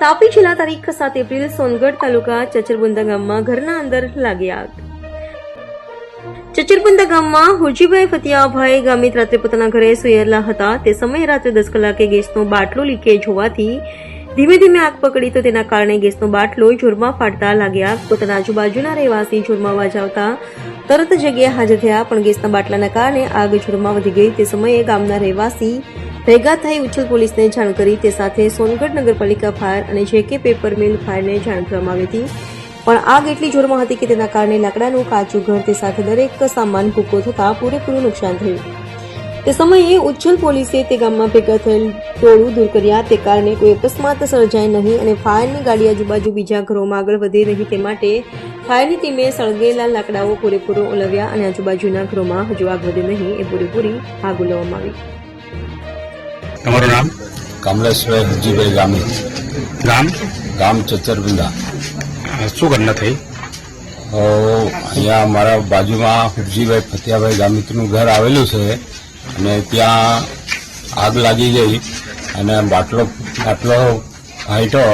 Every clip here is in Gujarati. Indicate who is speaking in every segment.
Speaker 1: તાપી જિલ્લા તારીખ સાત એપ્રિલ સોનગઢ તાલુકા ચચરબુંદા ગામમાં ઘરના અંદર લાગી આગ. ચચરબુંદા ગામમાં હુજીભાઈ ફતિયાભાઈ ગામિત રાત્રે પોતાના ઘરે સુયેલા હતા. તે સમયે રાત્રે દસ કલાકે ગેસનો બાટલો લીકેજ હોવાથી ધીમે ધીમે આગ પકડી તો તેના કારણે ગેસનો બાટલો જોરમાં ફાટતા લાગ્યા પોતાના આજુબાજુના રહેવાસી જોરમાં વાજાવતા તરત જગ્યાએ હાજર થયા, પણ ગેસના બાટલાના કારણે આગ જોરમાં વધી ગઈ. તે સમયે ગામના રહેવાસી ભેગા થઈ ઉચ્છલ પોલીસને જાણ કરી તે સાથે સોનગઢ નગરપાલિકા ફાયર અને જેકે પેપર મિલ ફાયરને જાણ કરવામાં આવી હતી. પણ આગ એટલી જોરમાં હતી કે તેના કારણે લાકડાનું કાચું ઘર તે સાથે દરેક સામાન ભૂકો થતાં પૂરેપૂરું નુકસાન થયું. તે સમયે ઉચ્છલ પોલીસે તે ગામમાં ભેગા થયેલ ટોળું દૂર કર્યા. તે કારણે કોઈ અકસ્માત સર્જાય નહીં અને ફાયરની ગાડી આજુબાજુ બીજા ઘરોમાં આગળ વધે રહી તે માટે ફાયરની ટીમે સળગેલા લાકડાઓ પૂરેપૂરો ઓલવ્યા અને આજુબાજુના ઘરોમાં હજુ આગ વધે નહીં એ પૂરેપૂરી આગ ઓલવવામાં આવી.
Speaker 2: તમારું નામ?
Speaker 3: કમલેશ્વર હજીભાઈ ગામી?
Speaker 2: ગામ
Speaker 3: ગામ ચચરબિંદા
Speaker 2: શું ઘટના થઈ?
Speaker 3: અહીંયા મારા બાજુમાં હુરજીભાઈ ફતિયાભાઈ ગામિતનું ઘર આવેલું છે અને ત્યાં આગ લાગી ગઈ અને બાટલો બાટલો ફાટ્યો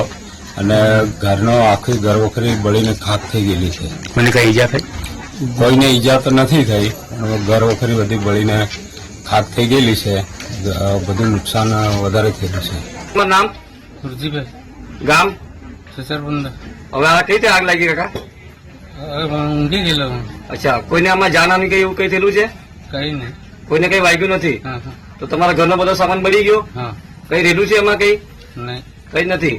Speaker 3: અને ઘરનો આખી ઘર વખરી બળીને ખાક થઈ ગયેલી છે.
Speaker 2: મને કઈ ઈજા થઈ?
Speaker 3: કોઈને ઈજા તો નથી થઈ ઘરવખરી ઘર વખરી બધી બળીને ખાક થઈ ગયેલી છે. બધું નુકસાન વધારે થયેલું છે.
Speaker 4: નામ?
Speaker 5: સુરજીભાઈ.
Speaker 4: ગામ?
Speaker 5: સચરબંદર
Speaker 4: હવે આ કઈ રીતે આગ લાગી કાકા?
Speaker 5: ઊંઘી ગયેલો
Speaker 4: અચ્છા કોઈને આમાં જાનહાની કઈ એવું કઈ થયેલું છે?
Speaker 5: કઈ નહીં.
Speaker 4: કોઈને કઈ વાગ્યું નથી? તો તમારા ઘરનો બધો સામાન બળી ગયો?
Speaker 5: હા.
Speaker 4: કઈ રેલું છે એમાં કઈ?
Speaker 5: નહીં.
Speaker 4: કઈ નથી?